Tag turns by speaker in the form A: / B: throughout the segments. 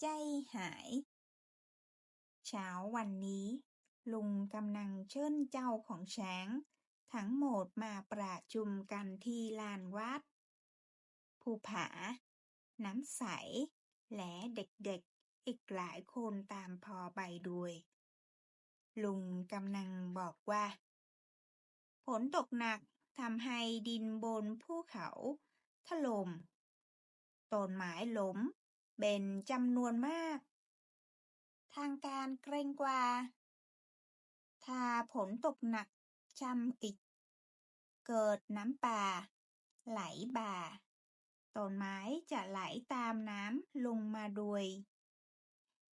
A: ใจหาย เช้าวันนี้ ลุงกำลังเชิญเจ้าของช้าง ทั้งหมดมาประชุมกันที่ลานวัด ภูผา น้ำใส และเด็กๆ อีกหลายคนตามพอไปด้วย ลุงกำลังบอกว่า ฝนตกหนักทำให้ดินบนภูเขาถล่มต้นไม้ล้ม เป็นจำนวนมาก ทางการเกรงกว่า ถ้าฝนตกหนักซ้ำอีก เกิดน้ำป่า ไหลบ่าต้นไม้จะไหลตามน้ำลงมาด้วย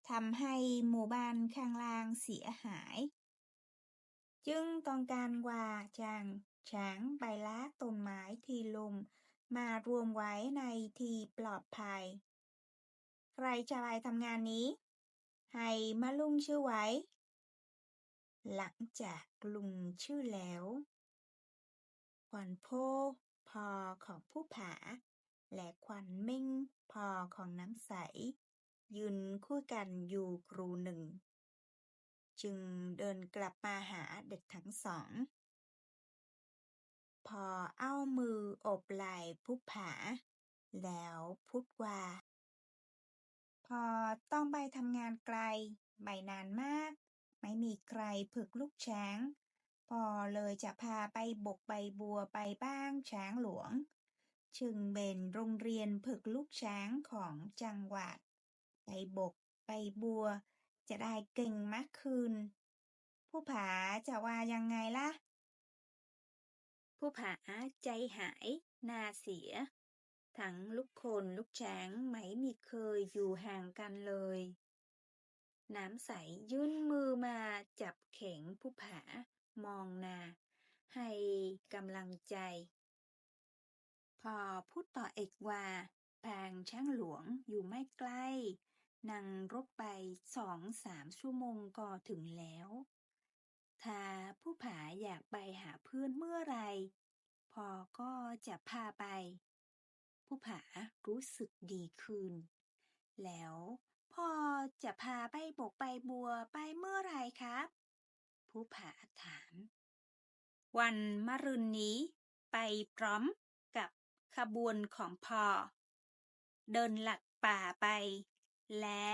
A: ทำให้หมู่บ้านข้างล่างเสียหาย จึงต้องการว่าจางช้างไปลากต้นไม้ที่ล้มมารวมไว้ในที่ปลอดภัย ใครจะไปทำงานนี้ ให้มาลุงชื่อไว้ หลังจากลุงชื่อแล้วขวัญโพพ่อของผู้ผา และขวัญเม้งพ่อของน้ำใส ยืนคุยกันอยู่ครูหนึ่ง จึงเดินกลับมาหาเด็กทั้งสอง พอเอามือโอบไหล่ผู้ผา แล้วพูดว่า ต้องไปทำงานไกล ไปนานมาก ไม่มีใครฝึกลูกช้าง พอเลยจะพาไปบกใบบัวไปบ้างช้างหลวง จึงเป็นโรงเรียนฝึกลูกช้างของจังหวัด ไปบกไปบัว จะได้เก่งมากขึ้นผู้ผาจะว่ายังไงล่ะ ผู้ผาใจหายหน้าเสีย ทั้งลูกคนลูกช้างไม่มีเคยอยู่ห่างกันเลย น้ำใสยื่นมือมาจับแขนผู้ผามองนา ให้กำลังใจ พอพูดต่ออีกว่าทางช้างหลวงอยู่ไม่ไกล้ นั่งรถไปสองสามชั่วโมงก็ถึงแล้ว ถ้าผู้ผาอยากไปหาเพื่อนเมื่อไร พอก็จะพาไป ผู้ผารู้สึกดีขึ้น แล้วพ่อจะพาไปบกไปบัวไปเมื่อไรครับผู้ผาถาม วันมะรืนนี้ไปพร้อมกับขบวนของพ่อ เดินหลัดป่าไป และ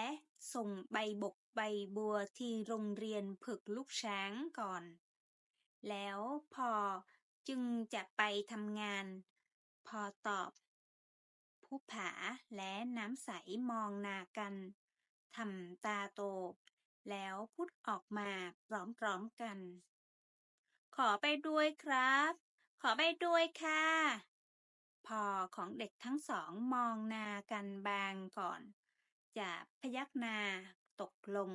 A: ส่งใบบกใบบัวที่โรงเรียนฝึกลูกช้างก่อน แล้วพ่อจึงจะไปทำงาน พอตอบ ผู้ผาและน้ำใสมองหน้ากัน ทำตาโต แล้วพูดออกมาพร้อมๆกัน ขอไปด้วยครับ ขอไปด้วยค่ะพอของเด็กทั้งสองมองนากันบางก่อน จะพยักนาตกลง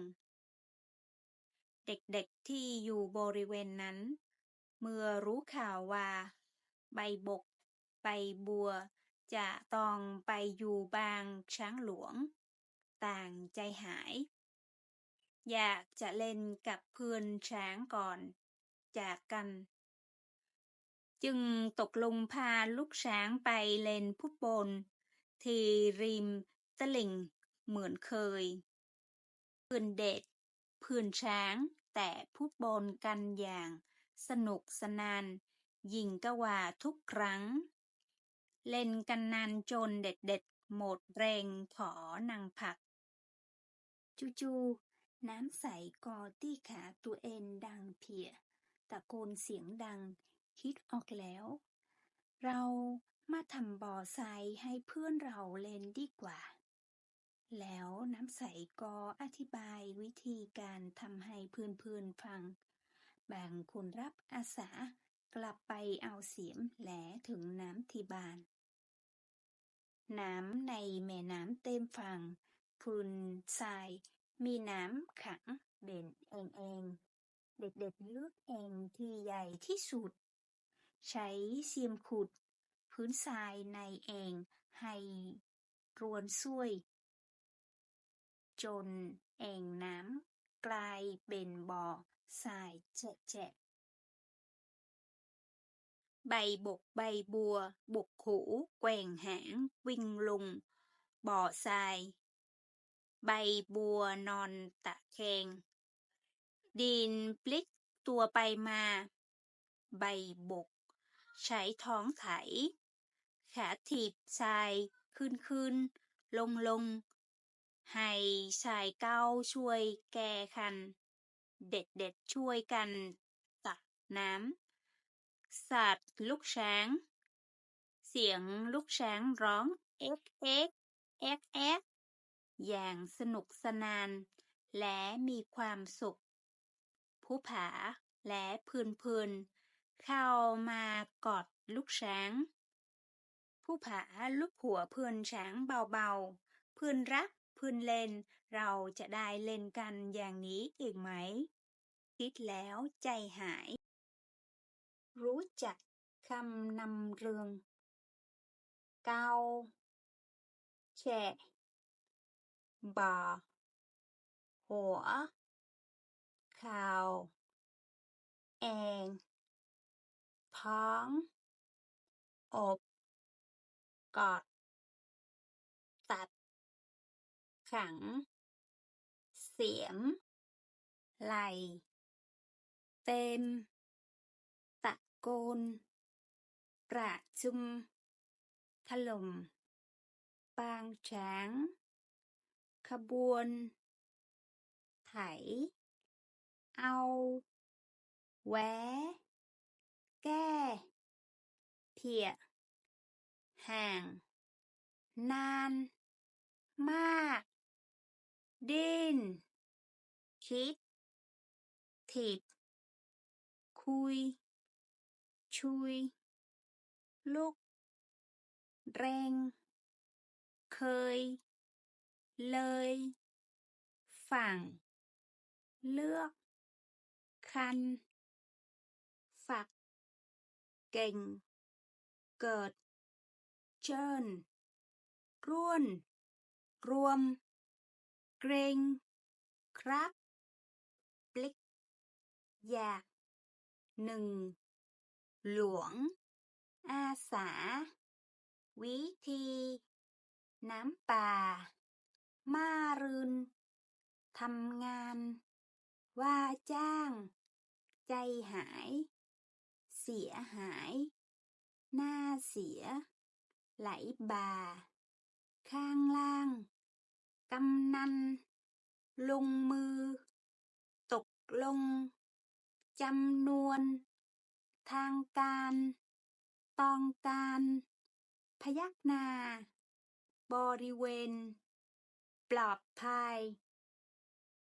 A: เด็กๆที่อยู่บริเวณนั้น เมื่อรู้ข่าวว่า ใบบก ใบบัว จะต้องไปอยู่บางช้างหลวง ต่างใจหาย อยากจะเล่นกับเพื่อนช้างก่อน จากกัน จึงตกลงพาลูกช้างไปเล่นฟุตบอลที่ริมตลิ่งเหมือนเคย เพื่อนเด็กเพื่อนช้างแต่ฟุตบอลกันอย่างสนุกสนาน ยิ่งกว่าทุกครั้ง เล่นกันนานจนเด็กๆหมดแรงขอนั่งพัก จู่ๆน้ำใสก็ตี้ขาตัวเองดังเพีย ตะโกนเสียงดังคิดออกแล้ว เรามาทำบ่อทรายให้เพื่อนเราเล่นดีกว่า แล้วน้ำใสก็อธิบายวิธีการทำให้เพื่อนๆฟัง บางคนรับอาสากลับไปเอาเสียมแหลถึงน้ำที่บาน น้ำในแม่น้ำเต็มฝั่งพื้นทราย มีน้ำขังเป็นแอ่งเด็กๆเลือกแองที่ใหญ่ที่สุด ใช้เสียมขุด พื้นทรายในแองให้รวนซุยจนแองน้ำกลายเป็นบ่อทรายแฉะ ใบ บก ใบบัว บกหูแกว่งหาง วิ่งลุง บ่อทราย ใบบัวนอนตะแคง ดินพลิกตัวไปมา ใบบก ใช้ท้องไถ ขาถีบทรายขึ้นขึ้นลงลงให้ชายเก้าช่วยแก้คัน เด็กเด็กช่วยกันตักน้ำ สัตว์ลูกช้างเสียงลูกช้างร้องเอ๊กเอ๊กแอ๊กแอ๊กอย่างสนุกสนาน และมีความสุขภูผาและพืนๆเข้ามากอดลูกช้างภูผาลูบหัวเพื่อนช้างเบาๆ เพื่อนรักเพื่อนเล่น เราจะได้เล่นกันอย่างนี้อีกไหม คิดแล้วใจหาย รู้จักคำนำเรือง เกาแฉะ บ่าหัว ข่าว แอง ท้องอกกอด ตัด ขัง เสียม ไหล เต็ม โกน ประชุม ถล่ม ปางช้าง ขบวน ไถ เอา แวแก้ เพีย ห่าง นาน มาก ดิ้นคิดถิบคุย ชุยลุกเร็งเคย เลย ฝั่ง เลือก คัน ฝัก เก่ง เกิด เชิญร่วน รวม เกรง ครับพลิก อยากหนึ่ง หลวง อาสา วิธี น้ำป่า มารืนทำงาน ว่าจ้าง ใจหาย เสียหายน่าเสีย ไหลบ่าข้างล่าง กำนัน ลงมือ ตกลง จำนวน ทางการ ตองการ พยักหน้า บริเวณ ปลอดภัย